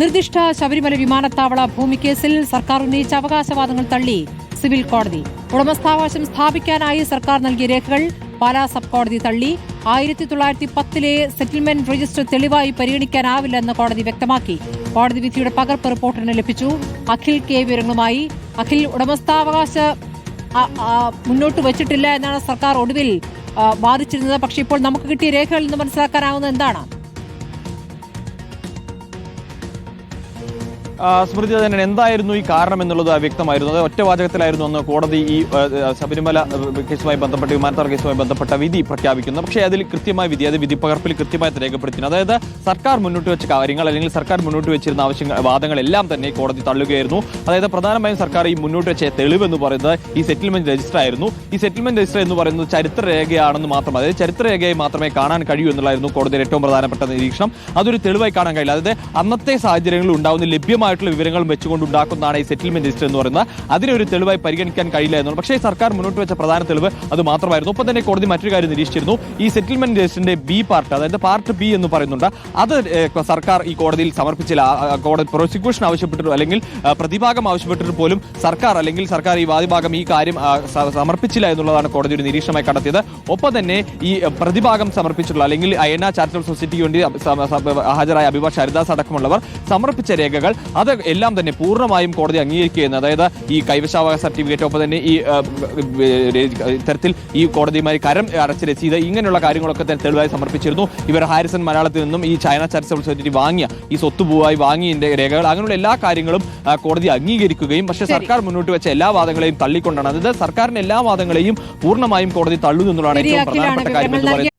നിർദ്ദിഷ്ട ശബരിമല വിമാനത്താവള ഭൂമി കേസിൽ സർക്കാർ ഉന്നയിച്ച അവകാശവാദങ്ങൾ തള്ളി സിവിൽ കോടതി. ഉടമസ്ഥാവകാശം സ്ഥാപിക്കാനായി സർക്കാർ നൽകിയ രേഖകൾ പാലാ സബ് കോടതി തള്ളി. ആയിരത്തി തൊള്ളായിരത്തി പത്തിലെ സെറ്റിൽമെന്റ് രജിസ്റ്റർ തെളിവായി പരിഗണിക്കാനാവില്ലെന്ന് കോടതി വ്യക്തമാക്കി. കോടതി വിധിയുടെ പകർപ്പ് റിപ്പോർട്ടിന് ലഭിച്ചു. അഖിൽ കെ വിവരങ്ങളുമായി അഖിൽ ഉടമസ്ഥാവകാശ മുന്നോട്ട് വച്ചിട്ടില്ല എന്നാണ് സർക്കാർ ഒടുവിൽ വാദിച്ചിരുന്നത്. പക്ഷേ ഇപ്പോൾ നമുക്ക് കിട്ടിയ രേഖകളിൽ നിന്ന് മനസ്സിലാക്കാനാവുന്നത് എന്താണ്? സ്മൃതി തന്നെ എന്തായിരുന്നു ഈ കാരണം എന്നുള്ളത് വ്യക്തമായിരുന്നു. അത് ഒറ്റവാചകത്തിലായിരുന്നു അന്ന് കോടതി ഈ ശബരിമല കേസുമായി ബന്ധപ്പെട്ട് വിമാനത്താവള കേസുമായി ബന്ധപ്പെട്ട വിധി പ്രഖ്യാപിക്കുന്നത് പക്ഷേ അതിൽ കൃത്യമായ വിധി അത് വിധി പകർപ്പിൽ കൃത്യമായി രേഖപ്പെടുത്തിയിരുന്നു അതായത് സർക്കാർ മുന്നോട്ട് വെച്ച കാര്യങ്ങൾ അല്ലെങ്കിൽ സർക്കാർ മുന്നോട്ട് വെച്ചിരുന്ന ആവശ്യങ്ങൾ വാദങ്ങളെല്ലാം തന്നെ കോടതി തള്ളുകയായിരുന്നു. അതായത് പ്രധാനമായും സർക്കാർ ഈ മുന്നോട്ട് വെച്ച തെളിവ് എന്ന് പറയുന്നത് ഈ സെറ്റിൽമെന്റ് രജിസ്റ്റർ ആയിരുന്നു. ഈ സെറ്റിൽമെന്റ് രജിസ്റ്റർ എന്ന് പറയുന്നത് ചരിത്ര രേഖയാണെന്ന് മാത്രം അതായത് ചരിത്രരേഖയായി മാത്രമേ കാണാൻ കഴിയൂ എന്നുള്ളതായിരുന്നു കോടതിയുടെ ഏറ്റവും പ്രധാനപ്പെട്ട നിരീക്ഷണം. അതൊരു തെളിവായി കാണാൻ കഴിയില്ല. അതായത് അന്നത്തെ സാഹചര്യങ്ങളിൽ ഉണ്ടാവുന്ന ലഭ്യമായിട്ടുള്ള വിവരങ്ങളും വെച്ചുകൊണ്ട് ഉണ്ടാക്കുന്നതാണ് ഈ സെറ്റിൽമെന്റ് ലിസ്റ്റ് എന്ന് പറയുന്നത്. അതിനെ ഒരു തെളിവായി പരിഗണിക്കാൻ കഴിയില്ല എന്നുള്ളത് പക്ഷേ സർക്കാർ മുന്നോട്ട് വെച്ച പ്രധാന തെളിവ് അത് മാത്രമായിരുന്നു. ഒപ്പം തന്നെ കോടതി മറ്റൊരു കാര്യം നിരീക്ഷിച്ചിരുന്നു. ഈ സെറ്റിൽമെന്റ് ലിസ്റ്റിന്റെ ബി പാർട്ട് അതായത് പാർട്ട് ബി എന്ന് പറയുന്നുണ്ട്. അത് സർക്കാർ ഈ കോടതിയിൽ സമർപ്പിച്ചില്ല. കോടതി പ്രോസിക്യൂഷൻ ആവശ്യപ്പെട്ടിട്ട് അല്ലെങ്കിൽ പ്രതിഭാഗം ആവശ്യപ്പെട്ടിട്ട് പോലും സർക്കാർ അല്ലെങ്കിൽ സർക്കാർ ഈ വാദിഭാഗം ഈ കാര്യം സമർപ്പിച്ചില്ല എന്നുള്ളതാണ് കോടതി ഒരു നിരീക്ഷണമായി കണ്ടെത്തിയത്. ഒപ്പം തന്നെ ഈ പ്രതിഭാഗം സമർപ്പിച്ചിട്ടുള്ള അല്ലെങ്കിൽ അയന ചാരിറ്റബിൾ സൊസൈറ്റിക്ക് വേണ്ടി ഹാജരായ അഭിഭാഷ ഹരിദാസ് അടക്കമുള്ളവർ സമർപ്പിച്ച രേഖകൾ അത് എല്ലാം തന്നെ പൂർണമായും കോടതി അംഗീകരിക്കുകയെന്ന് അതായത് ഈ കൈവശാവകാശ സർട്ടിഫിക്കറ്റ് ഒപ്പം തന്നെ ഈ ഇത്തരത്തിൽ ഈ കോടതിയുമായി കരം അടച്ച രസീത് ഇങ്ങനെയുള്ള കാര്യങ്ങളൊക്കെ തന്നെ തെളിവായി സമർപ്പിച്ചിരുന്നു. ഇവർ ഹാരിസൺ മലയാളത്തിൽ നിന്നും ഈ ചൈന ചാരിറ്റബിൾ സൊസൈറ്റി വാങ്ങിയ ഈ സ്വത്ത് ഭൂവായി വാങ്ങിയതിന്റെ രേഖകൾ അങ്ങനെയുള്ള എല്ലാ കാര്യങ്ങളും കോടതി അംഗീകരിക്കുകയും പക്ഷേ സർക്കാർ മുന്നോട്ട് വെച്ച എല്ലാ വാദങ്ങളെയും തള്ളിക്കൊണ്ടാണ്. അതായത് സർക്കാരിന്റെ എല്ലാ വാദങ്ങളെയും പൂർണമായും കോടതി തള്ളുന്നു എന്നുള്ളതാണ് ഏറ്റവും പ്രധാനപ്പെട്ട കാര്യം എന്ന് പറയുന്നത്.